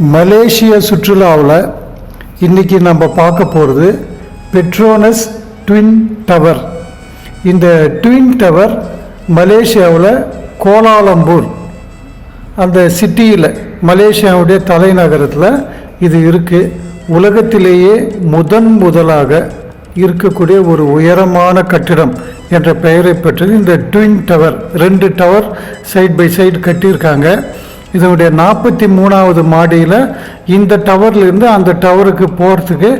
மலேசிய சுற்றுலாவில் இன்றைக்கி நம்ம பார்க்க போகிறது பெட்ரோனஸ் ட்வின் டவர் இந்த ட்வின் டவர் மலேசியாவில் கோலாலம்பூர் அந்த சிட்டியில் மலேசியாவுடைய தலைநகரத்தில் இது இருக்குது உலகத்திலேயே முதன் முதலாக இருக்கக்கூடிய ஒரு உயரமான கட்டிடம் என்ற பெயரை பெற்றது இந்த ட்வின் டவர் ரெண்டு டவர் சைட் பை சைடு கட்டியிருக்காங்க. இதனுடைய நாற்பத்தி மூணாவது மாடியில் இந்த டவர்லேருந்து அந்த டவருக்கு போகிறதுக்கு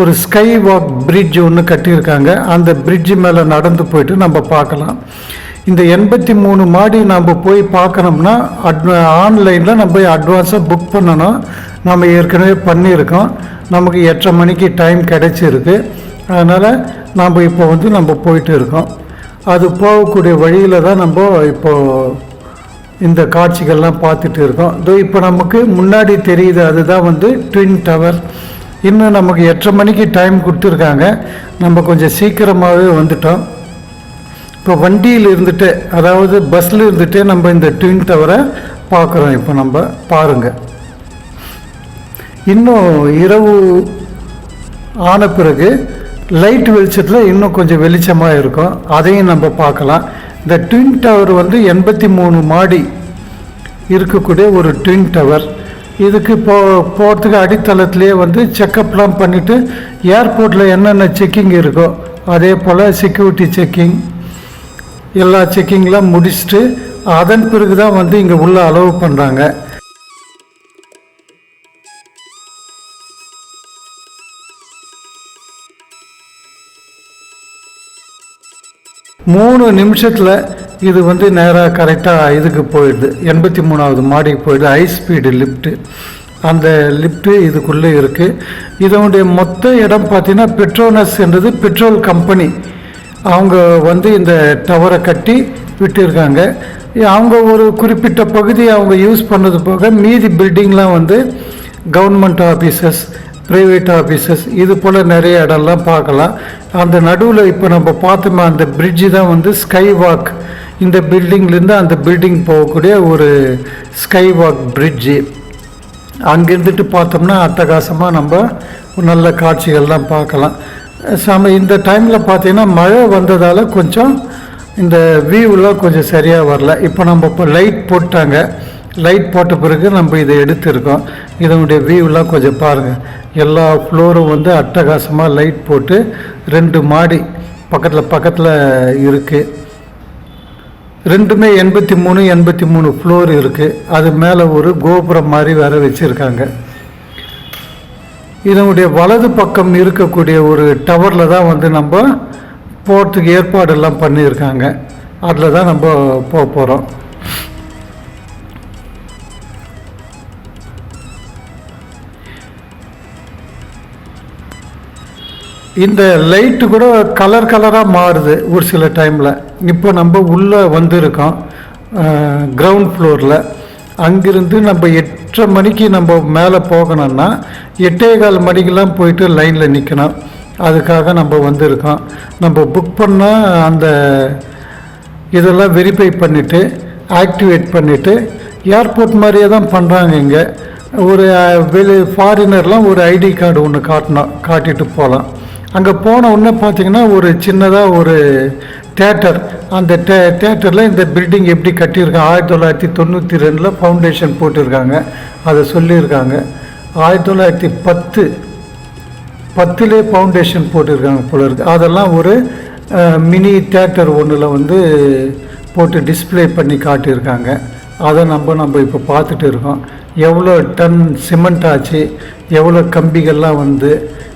ஒரு ஸ்கை வாக் பிரிட்ஜ் ஒன்று கட்டியிருக்காங்க. அந்த பிரிட்ஜ் மேலே நடந்து போயிட்டு நம்ம பார்க்கலாம். இந்த எண்பத்தி மூணு மாடி நம்ம போய் பார்க்கணும்னா அட் ஆன்லைனில் நம்ம அட்வான்ஸாக புக் பண்ணணும். நம்ம ஏற்கனவே பண்ணியிருக்கோம். நமக்கு எட்டரை மணிக்கு டைம் கிடைச்சிருக்கு. அதனால் நம்ம இப்போ வந்து நம்ம போயிட்டு இருக்கோம். அது போகக்கூடிய வழியில் தான் நம்ம இப்போது இந்த காட்சிகள்லாம் பார்த்துட்டு இருக்கோம் இதோ இப்போ நமக்கு முன்னாடி தெரியுது அதுதான் வந்து ட்வின் டவர் இன்னும் நமக்கு எட்டரை மணிக்கு டைம் கொடுத்துருக்காங்க. நம்ம கொஞ்சம் சீக்கிரமாகவே வந்துட்டோம். இப்போ வண்டியில் இருந்துட்டு அதாவது பஸ்ஸில் இருந்துகிட்டே நம்ம இந்த ட்வின் டவரை பார்க்குறோம். இப்போ நம்ம பாருங்கள் இன்னும் இரவு ஆன பிறகு லைட் வெளிச்சத்தில் இன்னும் கொஞ்சம் வெளிச்சமாக இருக்கும். அதையும் நம்ம பார்க்கலாம். இந்த ட்வின் டவர் வந்து எண்பத்தி மூணு மாடி இருக்கக்கூடிய ஒரு ட்வின் டவர் இதுக்கு போ போகிறதுக்கு அடித்தளத்துலேயே வந்து செக்கப்லாம் பண்ணிவிட்டு ஏர்போர்ட்டில் என்னென்ன செக்கிங் இருக்கோ அதே போல் செக்யூரிட்டி செக்கிங் எல்லா செக்கிங்லாம் முடிச்சுட்டு அதன் பிறகு தான் வந்து இங்கே உள்ள அலோவ் பண்ணுறாங்க மூணு நிமிஷத்தில் இது வந்து நேராக கரெக்டாக இதுக்கு போயிடுது. எண்பத்தி மூணாவது மாடிக்கு போயிடுது. ஹை ஸ்பீடு லிஃப்ட்டு அந்த லிஃப்ட்டு இதுக்குள்ளே இருக்குது இதனுடைய மொத்த இடம் பார்த்திங்கன்னா பெட்ரோனஸ் என்றது பெட்ரோல் கம்பெனி அவங்க வந்து இந்த டவரை கட்டி விட்டுருக்காங்க. அவங்க ஒரு குறிப்பிட்ட பகுதியை அவங்க யூஸ் பண்ணது போக மீதி பில்டிங்லாம் வந்து கவர்மெண்ட் ஆஃபீஸஸ் ப்ரைவேட் ஆஃபீஸஸ் இது போல் நிறைய இடம்லாம் பார்க்கலாம். அந்த நடுவில் இப்போ நம்ம பார்த்தோமா அந்த பிரிட்ஜு தான் வந்து ஸ்கை வாக் இந்த பில்டிங்லேருந்து அந்த பில்டிங் போகக்கூடிய ஒரு ஸ்கை வாக் பிரிட்ஜு அங்கேருந்துட்டு பார்த்தோம்னா அட்டகாசமாக நம்ம நல்ல காட்சிகள்லாம் பார்க்கலாம். சம இந்த டைமில் பார்த்தீங்கன்னா மழை வந்ததால் கொஞ்சம் இந்த வியூலாம் கொஞ்சம் சரியாக வரல. இப்போ நம்ம இப்போ லைட் போட்டாங்க. லைட் போட்ட பிறகு நம்ம இதை எடுத்திருக்கோம். இதனுடைய வியூலாம் கொஞ்சம் பாருங்கள் எல்லா ஃப்ளோரும் வந்து அட்டகாசமாக லைட் போட்டு ரெண்டு மாடி பக்கத்தில் பக்கத்தில் இருக்குது ரெண்டுமே எண்பத்தி மூணு எண்பத்தி மூணு ஃப்ளோர் இருக்குது அது மேலே ஒரு கோபுரம் மாதிரி வேற வச்சுருக்காங்க. இதனுடைய வலது பக்கம் இருக்கக்கூடிய ஒரு டவரில் தான் வந்து நம்ம போகிறதுக்கு ஏற்பாடெல்லாம் பண்ணியிருக்காங்க. அதில் தான் நம்ம போக போகிறோம் இந்த லைட்டு கூட கலர் கலராக மாறுது ஒரு சில டைமில் இப்போ நம்ம உள்ளே வந்திருக்கோம் கிரவுண்ட் ஃப்ளோரில் அங்கிருந்து நம்ம எட்டரை மணிக்கு நம்ம மேலே போகணும்னா எட்டே கால் மணிக்கெல்லாம் போயிட்டு லைனில் நிற்கணும் அதுக்காக நம்ம வந்திருக்கோம். நம்ம புக் பண்ணால் அந்த இதெல்லாம் வெரிஃபை பண்ணிவிட்டு ஆக்டிவேட் பண்ணிவிட்டு ஏர்போர்ட் மாதிரியே தான் பண்ணுறாங்க இங்கே. ஒரு வெளி ஃபாரினர்லாம் ஒரு ஐடி கார்டு ஒன்று காட்டணும் காட்டிட்டு போகலாம். அங்கே போன உடனே பார்த்தீங்கன்னா ஒரு சின்னதாக ஒரு தேட்டர் அந்த டே தேட்டரில் இந்த பில்டிங் எப்படி கட்டியிருக்காங்க ஆயிரத்தி தொள்ளாயிரத்தி தொண்ணூற்றி ரெண்டில் ஃபவுண்டேஷன் போட்டிருக்காங்க. அதை சொல்லியிருக்காங்க. ஆயிரத்தி தொள்ளாயிரத்தி பத்து பத்துலே ஃபவுண்டேஷன் போட்டிருக்காங்க போல இருக்கு. அதெல்லாம் ஒரு மினி தேட்டர் ஒன்றில் வந்து போட்டு டிஸ்ப்ளே பண்ணி காட்டியிருக்காங்க. அதை நம்ம நம்ம இப்போ பார்த்துட்டு இருக்கோம். எவ்வளோ டன் சிமெண்ட் ஆச்சு எவ்வளோ கம்பிகள்லாம் வந்து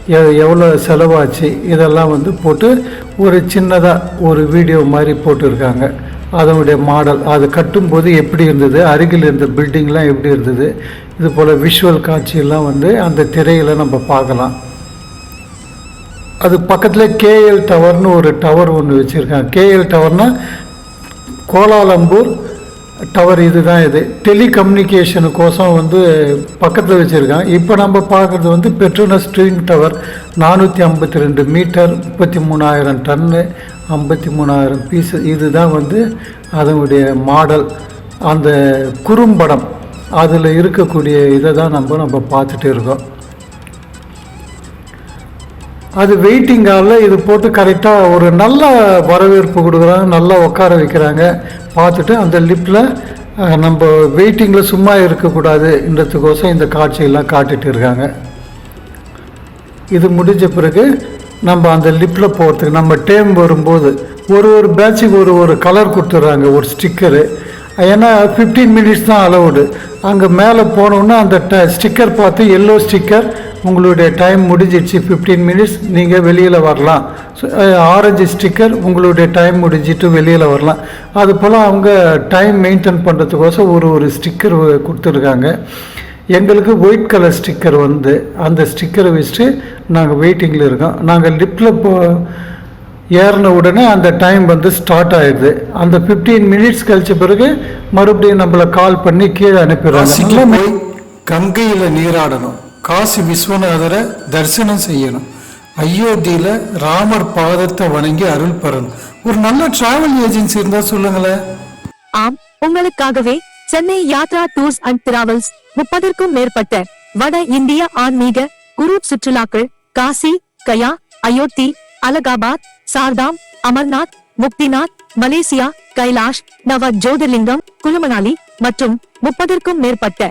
எவ்வளோ செலவாச்சு? இதெல்லாம் வந்து போட்டு ஒரு சின்னதாக ஒரு வீடியோ மாதிரி போட்டிருக்காங்க. அதனுடைய மாடல் அது கட்டும்போது எப்படி இருந்தது? அருகில் இருந்த பில்டிங்லாம் எப்படி இருந்தது? இது போல் விஷுவல் காட்சியெல்லாம் வந்து அந்த திரையில் நம்ம பார்க்கலாம். அது பக்கத்தில் கேஎல் டவர்னு ஒரு டவர் ஒன்று வச்சுருக்காங்க. கேஎல் டவர்னால் கோலாலம்பூர் டவர் இதுதான் இது. டெலிகம்யூனிகேஷனு கோசம் வந்து பக்கத்தில் வச்சுருக்காங்க. இப்போ நம்ம பார்க்குறது வந்து பெட்ரோனஸ் ட்வின் டவர் நானூற்றி ஐம்பத்தி ரெண்டு மீட்டர் முப்பத்தி மூணாயிரம் டன்னு ஐம்பத்தி மூணாயிரம் பீஸு இதுதான் வந்து அதனுடைய மாடல் அந்த குறும்படம் அதில் இருக்கக்கூடிய இதை தான் நம்ம நம்ம பார்த்துட்டு இருக்கோம். அது வெயிட்டிங் இது போட்டு கரெக்டாக ஒரு நல்ல வரவேற்பு கொடுக்குறாங்க நல்லா உட்கார வைக்கிறாங்க. பார்த்துட்டு அந்த லிஃப்டில் நம்ம வெயிட்டிங்கில் சும்மா இருக்கக்கூடாது என்றதுக்கோசம் இந்த காட்சியெல்லாம் காட்டிட்டு இருக்காங்க. இது முடிஞ்ச பிறகு நம்ம அந்த லிப்பில் போகிறதுக்கு நம்ம டேம் வரும்போது ஒரு ஒரு பேட்சுக்கு ஒரு ஒரு கலர் கொடுத்துட்றாங்க ஒரு ஸ்டிக்கரு ஏன்னா ஃபிஃப்டீன் மினிட்ஸ் தான் அலவுடு அங்கே மேலே போனோன்னா அந்த ட ஸ்டிக்கர் பார்த்து எல்லோ ஸ்டிக்கர் உங்களுடைய டைம் முடிஞ்சிடுச்சு ஃபிஃப்டீன் மினிட்ஸ் நீங்கள் வெளியில் வரலாம். ஆரஞ்சு ஸ்டிக்கர் உங்களுடைய டைம் முடிஞ்சிட்டு வெளியில் வரலாம். அது போல் அவங்க டைம் மெயின்டைன் பண்ணுறதுக்கோசம் ஒரு ஒரு ஸ்டிக்கர் கொடுத்துருக்காங்க. எங்களுக்கு ஒயிட் கலர் ஸ்டிக்கர் வந்து அந்த ஸ்டிக்கரை வச்சுட்டு நாங்கள் வெயிட்டிங்கில் இருக்கோம். நாங்கள் லிஃப்டில் போ ஏறின உடனே அந்த டைம் வந்து ஸ்டார்ட் ஆயிடுது. அந்த ஃபிஃப்டீன் மினிட்ஸ் கழிச்ச பிறகு மறுபடியும் நம்மளை கால் பண்ணி கீழே அனுப்பிடுறாங்க கங்கையில் நீராடணும். காசி விஸ்வநாதரை தரிசனம் செய்யணும். அயோத்தியில் ராமர் பாதத்தை வணங்கி அருள் பெறணும். ஒரு நல்ல டிராவல் ஏஜென்சி இருந்தா சொல்லுங்களேன். ஆம் உங்களுக்காகவே Chennai Yatra tours and travels முப்பதற்கும் மேற்பட்ட வட இந்திய ஆன்மீக குரு சுற்றுலாக்கள் காசி கயா அயோத்தி அலகாபாத் சார்தாம் அமர்நாத் முக்திநாத் மலேசியா கைலாஷ் நவ ஜோதிர்லிங்கம் குலுமணாலி மற்றும் முப்பதற்கும் மேற்பட்ட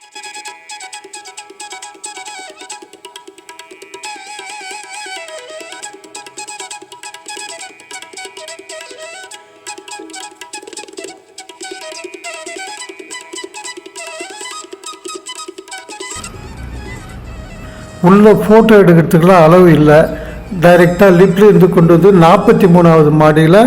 உள்ள ஃபோட்டோ எடுக்கிறதுக்குலாம் அளவு இல்லை. டைரெக்டாக லிஃப்ட்ல இருந்து கொண்டு வந்து நாற்பத்தி மூணாவது மாடியில்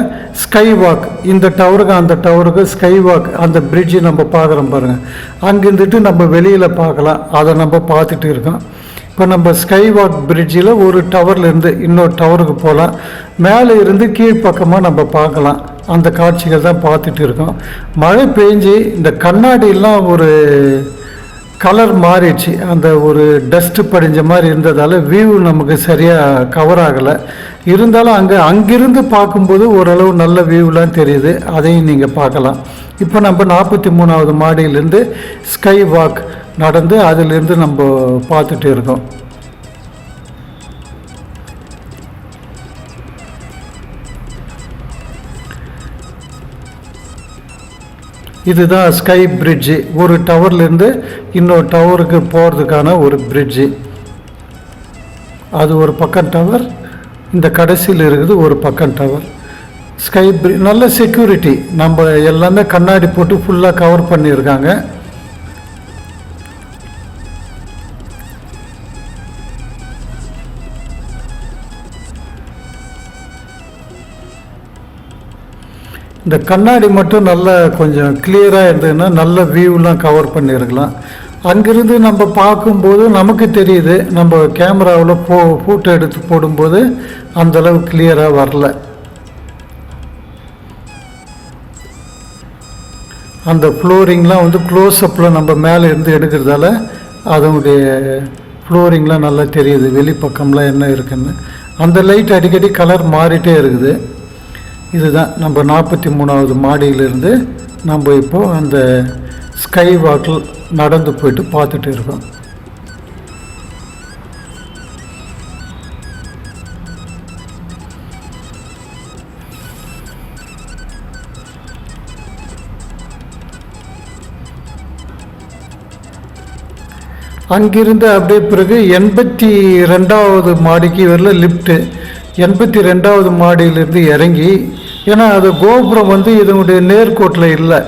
ஸ்கை வாக் இந்த டவருக்கு அந்த டவருக்கு ஸ்கை வாக் அந்த பிரிட்ஜு நம்ம பார்க்குறோம் பாருங்கள் அங்கேருந்துட்டு நம்ம வெளியில் பார்க்கலாம். அதை நம்ம பார்த்துட்டு இருக்கோம். இப்போ நம்ம ஸ்கை வாக் பிரிட்ஜில் ஒரு டவர்லேருந்து இன்னொரு டவருக்கு போகலாம். மேலே இருந்து கீழ்ப்பக்கமாக நம்ம பார்க்கலாம். அந்த காட்சிகள் தான் பார்த்துட்டு இருக்கோம். மழை பெஞ்சு இந்த கண்ணாடியெல்லாம் ஒரு கலர் மாறிடுச்சு. அந்த ஒரு டஸ்ட் படிஞ்ச மாதிரி இருந்ததால் வியூ நமக்கு சரியாக கவர் ஆகலை. இருந்தாலும் அங்கே அங்கிருந்து பார்க்கும்போது ஓரளவு நல்ல வியூலாம் தெரியுது. அதையும் நீங்கள் பார்க்கலாம். இப்போ நம்ம நாற்பத்தி மூணாவது மாடியிலேருந்து ஸ்கை வாக் நடந்து அதிலிருந்து நம்ம பார்த்துட்டு இருக்கோம். இதுதான் ஸ்கை பிரிட்ஜு ஒரு டவர்லேருந்து இன்னொரு டவருக்கு போகிறதுக்கான ஒரு பிரிட்ஜு அது ஒரு பக்கம் டவர் இந்த கடைசியில் இருக்குது ஒரு பக்கம் டவர் ஸ்கை பிரி நல்ல செக்யூரிட்டி நம்ம எல்லாமே கண்ணாடி போட்டு ஃபுல்லாக கவர் பண்ணியிருக்காங்க. இந்த கண்ணாடி மட்டும் நல்லா கொஞ்சம் கிளியராக இருந்ததுன்னா நல்ல வியூலாம் கவர் பண்ணியிருக்கலாம். அங்கிருந்து நம்ம பார்க்கும்போது நமக்கு தெரியுது நம்ம கேமராவில் போ ஃபோட்டோ எடுத்து போடும்போது அந்தளவு கிளியராக வரல. அந்த ஃப்ளோரிங்லாம் வந்து க்ளோஸ்அப்பில் நம்ம மேலே இருந்து எடுக்கிறதால அதனுடைய ஃப்ளோரிங்லாம் நல்லா தெரியுது வெளிப்பக்கம்லாம் என்ன இருக்குன்னு. அந்த லைட் அடிக்கடி கலர் மாறிட்டே இருக்குது. இதுதான் நம்ம நாற்பத்தி மூணாவது மாடியிலிருந்து நம்ம இப்போது அந்த ஸ்கை வாக்கில் நடந்து போயிட்டு பார்த்துட்டு இருக்கோம். அங்கிருந்து அப்படியே பிறகு எண்பத்தி ரெண்டாவது மாடிக்கு வரல லிஃப்ட்டு எண்பத்தி ரெண்டாவது மாடியிலிருந்து இறங்கி ஏன்னா அது கோபுரம் வந்து இதனுடைய நேர்கோட்டில் இல்லை.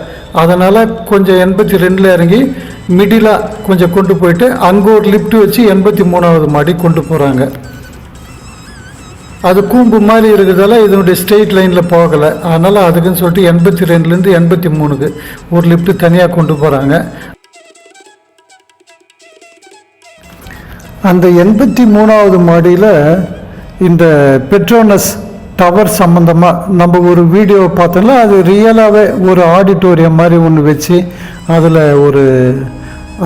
அதனால் கொஞ்சம் எண்பத்தி ரெண்டில் இறங்கி மிடிலாக கொஞ்சம் கொண்டு போயிட்டு அங்கே ஒரு லிஃப்ட் வச்சு எண்பத்தி மூணாவது மாடி கொண்டு போகிறாங்க அது கூம்பு மாதிரி இருக்கிறதால இதனுடைய ஸ்ட்ரெயிட் லைனில் போகலை. அதனால் அதுக்குன்னு சொல்லிட்டு எண்பத்தி ரெண்டுலேருந்து எண்பத்தி மூணுக்கு ஒரு லிஃப்ட் தனியாக கொண்டு போகிறாங்க அந்த எண்பத்தி மூணாவது மாடியில் இந்த பெட்ரோனஸ் டவர் சம்மந்தமாக நம்ம ஒரு வீடியோ பார்த்தோம்னா அது ரியலாகவே ஒரு ஆடிட்டோரியம் மாதிரி ஒன்று வச்சு அதில் ஒரு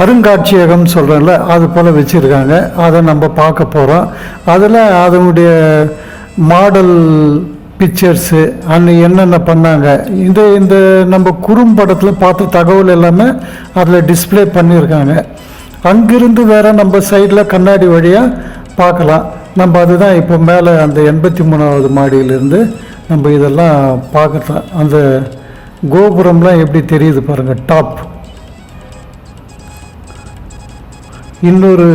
அருங்காட்சியகம் சொல்கிறேன்ல அது போல் வச்சுருக்காங்க. அதை நம்ம பார்க்க போகிறோம் அதில் அதனுடைய மாடல் பிக்சர்ஸு அன்னை என்னென்ன பண்ணாங்க. இந்த இந்த நம்ம குறும்படத்தில் பார்த்த தகவல் எல்லாமே அதில் டிஸ்ப்ளே பண்ணியிருக்காங்க. அங்கிருந்து வேற நம்ம சைடில் கண்ணாடி வழியாக பார்க்கலாம். நம்ம அதுதான் இப்போ மேலே அந்த எண்பத்தி மூணாவது மாடியிலிருந்து நம்ம இதெல்லாம் பார்க்கலாம் அந்த கோபுரம்லாம் எப்படி தெரியுது பாருங்கள் டாப் இன்னொரு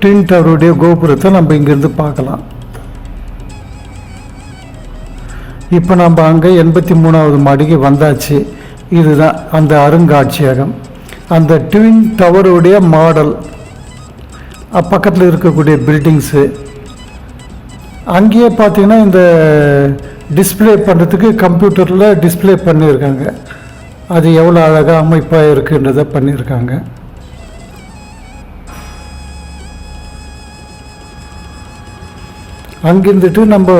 ட்வின் டவருடைய கோபுரத்தை நம்ம இங்கேருந்து பார்க்கலாம். இப்போ நம்ம அங்கே எண்பத்தி மூணாவது மாடிக்கு வந்தாச்சு. இதுதான் அந்த அருங்காட்சியகம். அந்த ட்வின் டவருடைய மாடல் பக்கத்தில் இருக்கக்கூடிய பில்டிங்ஸு அங்கேயே பார்த்தீங்கன்னா இந்த டிஸ்ப்ளே பண்ணுறதுக்கு கம்ப்யூட்டரில் டிஸ்ப்ளே பண்ணியிருக்காங்க. அது எவ்வளோ அழகாக அமைப்பாக இருக்குன்றதை பண்ணியிருக்காங்க. அங்கிருந்துட்டு நம்ம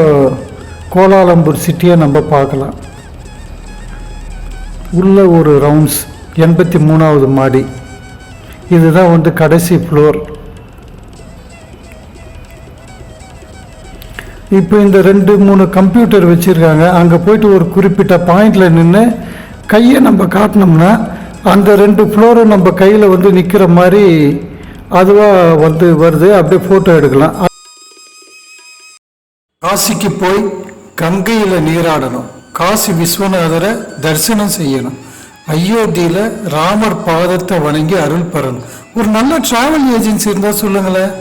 கோலாலம்பூர் சிட்டியை நம்ம பார்க்கலாம். உள்ள ஒரு ரவுண்ட்ஸ் எண்பத்தி மூணாவது மாடி. இதுதான் வந்து கடைசி ஃப்ளோர் இப்போ இந்த ரெண்டு மூணு கம்ப்யூட்டர் வச்சுருக்காங்க. அங்கே போயிட்டு ஒரு குறிப்பிட்ட பாயிண்டில் நின்று கையை நம்ம காட்டினோம்னா அந்த ரெண்டு ஃப்ளோரும் நம்ம கையில் வந்து நிற்கிற மாதிரி அதுவாக வந்து வருது. அப்படியே ஃபோட்டோ எடுக்கலாம். காசிக்கு போய் கங்கையில் நீராடணும். காசி விஸ்வநாதரை தரிசனம் செய்யணும். அயோத்தியில் ராமர் பாதத்தை வணங்கி அருள் பெறணும். ஒரு நல்ல டிராவல் ஏஜென்சி இருந்தால் சொல்லுங்களேன்.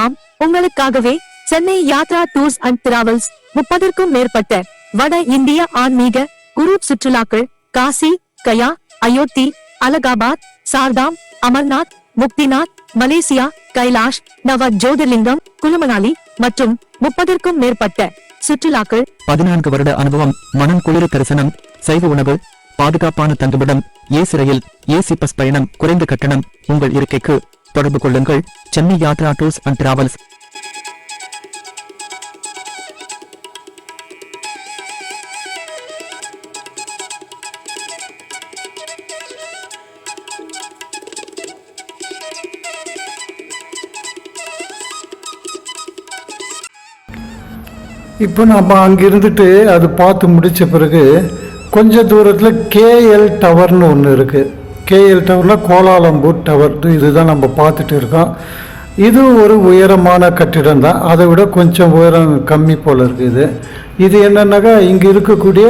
ஆம் உங்களுக்காகவே Chennai Yatra tours and travels முப்பதற்கும் மேற்பட்ட வட இந்திய ஆன்மீக குரூப் சுற்றுலாக்கள் காசி கயா அயோத்தி அலகாபாத் சார்தாம் அமர்நாத் முக்திநாத் மலேசியா கைலாஷ் நவ ஜோதிர்லிங்கம் குலுமனாலி மற்றும் முப்பதற்கும் மேற்பட்ட சுற்றுலாக்கள். பதினான்கு வருட அனுபவம் மனம் குளிர தரிசனம் சைவ உணவு பாதுகாப்பான தங்குமிடம் ஏசி ரயில் ஏசி பஸ் பயணம் குறைந்த கட்டணம் உங்கள் இருக்கைக்கு தொடர்பு கொள்ளுங்கள். Chennai Yatra tours and travels இப்போ நம்ம அங்கே இருந்துட்டு அது பார்த்து முடித்த பிறகு கொஞ்சம் தூரத்தில் கேஎல் டவர்னு ஒன்று இருக்குது கேஎல் டவரில் கோலாலம்பூர் டவர் இதுதான் நம்ம பார்த்துட்டு இருக்கோம். இது ஒரு உயரமான கட்டிடம் தான். அதை விட கொஞ்சம் உயரம் கம்மி போல் இருக்குது இது. என்னென்னாக்கா இங்கே இருக்கக்கூடிய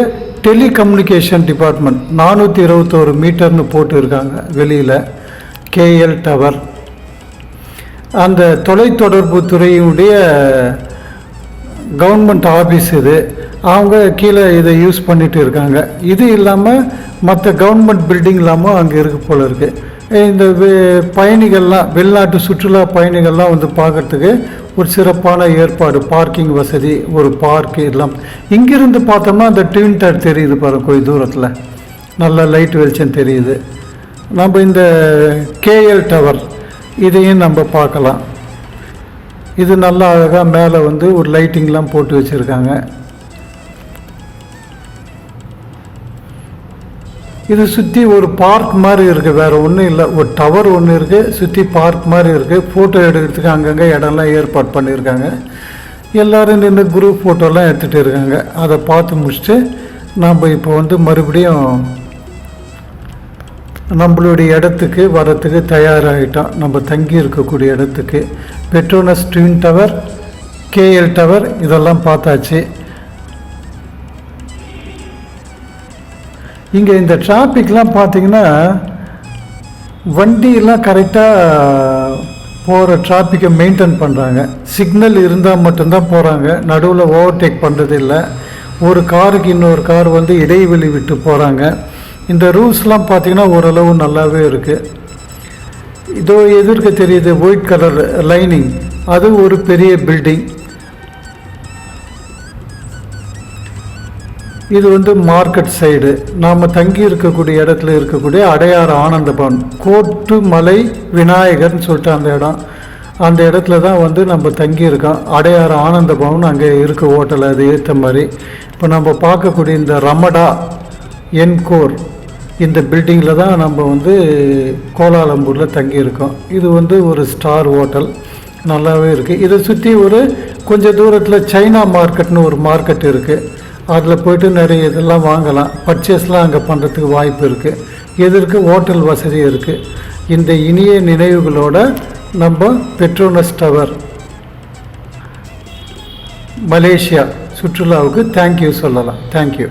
டெலிகம்யூனிகேஷன் டிபார்ட்மெண்ட் நானூற்றி இருபத்தோரு மீட்டர்னு போட்டு இருக்காங்க வெளியில் கேஎல் டவர் அந்த தொலைத்தொடர்பு துறையினுடைய கவர்மெண்ட் ஆஃபீஸ் இது. அவங்க கீழே இதை யூஸ் பண்ணிட்டு இருக்காங்க. இது இல்லாமல் மற்ற கவர்மெண்ட் பில்டிங் இல்லாமல் அங்கே இருக்கு போல இருக்கு. இந்த பயணிகள்லாம் வெளிநாட்டு சுற்றுலா பயணிகள்லாம் வந்து பார்க்கறதுக்கு ஒரு சிறப்பான ஏற்பாடு பார்க்கிங் வசதி ஒரு பார்க்கு எல்லாம். இங்கேருந்து பார்த்தோம்னா அந்த ட்வின் டவர் தெரியுது பாருங்க கொஞ்சம் தூரத்தில். நல்ல லைட் வெளிச்சம் தெரியுது. நம்ம இந்த கேஎல் டவர் இதையும் நம்ம பார்க்கலாம். இது நல்லா அழகாக மேலே வந்து ஒரு லைட்டிங்லாம் போட்டு வச்சுருக்காங்க. இது சுற்றி ஒரு பார்க் மாதிரி இருக்குது வேறு ஒன்றும் இல்லை. ஒரு டவர் ஒன்று இருக்குது சுற்றி பார்க் மாதிரி இருக்குது ஃபோட்டோ எடுக்கிறதுக்கு அங்கங்கே இடம்லாம் ஏற்பாடு பண்ணியிருக்காங்க எல்லோரும் நின்று குரூப் ஃபோட்டோலாம் எடுத்துகிட்டு இருக்காங்க. அதை பார்த்து முடிச்சுட்டு நாம் இப்போ வந்து மறுபடியும் நம்மளுடைய இடத்துக்கு வரத்துக்கு தயாராகிட்டோம் நம்ம தங்கி இருக்கக்கூடிய இடத்துக்கு. Petronas twin tower KL tower இதெல்லாம் பார்த்தாச்சு. இங்கே இந்த டிராஃபிக்லாம் பார்த்தீங்கன்னா வண்டியெல்லாம் கரெக்டாக போகிற டிராஃபிக்கை மெயின்டைன் பண்ணுறாங்க சிக்னல் இருந்தால் மட்டும்தான் போகிறாங்க நடுவில் ஓவர்டேக் பண்ணுறது இல்லை ஒரு காருக்கு இன்னொரு கார் வந்து இடைவெளி விட்டு போகிறாங்க இந்த ரூல்ஸ்லாம் பார்த்தீங்கன்னா ஓரளவு நல்லாவே இருக்குது இதோ எதிர்க்க தெரியுது ஒயிட் கலர் லைனிங். அது ஒரு பெரிய பில்டிங் இது வந்து மார்க்கெட் சைடு நாம் தங்கி இருக்கக்கூடிய இடத்துல இருக்கக்கூடிய அடையாறு ஆனந்தபவன். கோட்டு மலை விநாயகர்னு சொல்லிட்டு அந்த இடம். அந்த இடத்துல தான் வந்து நம்ம தங்கியிருக்கோம் அடையாறு அங்கே இருக்க ஹோட்டல் அது ஏற்ற மாதிரி. இப்போ நம்ம பார்க்கக்கூடிய இந்த ரமடா என்கோர். இந்த பில்டிங்கில் தான் நம்ம வந்து கோலாலம்பூரில் தங்கியிருக்கோம். இது வந்து ஒரு ஸ்டார் ஹோட்டல். நல்லாவே இருக்குது இதை சுற்றி ஒரு கொஞ்சம் தூரத்தில் சைனா மார்க்கெட்னு ஒரு மார்க்கெட் இருக்குது அதில் போயிட்டு நிறைய இதெல்லாம் வாங்கலாம். பர்ச்சேஸ்லாம் அங்கே பண்ணுறதுக்கு வாய்ப்பு இருக்குது எதற்கு? ஹோட்டல் வசதி இருக்குது இந்த இனிய நினைவுகளோட நம்ம பெட்ரோனஸ் டவர் மலேசியா சுற்றுலாவுக்கு தேங்க்யூ சொல்லலாம். Thank you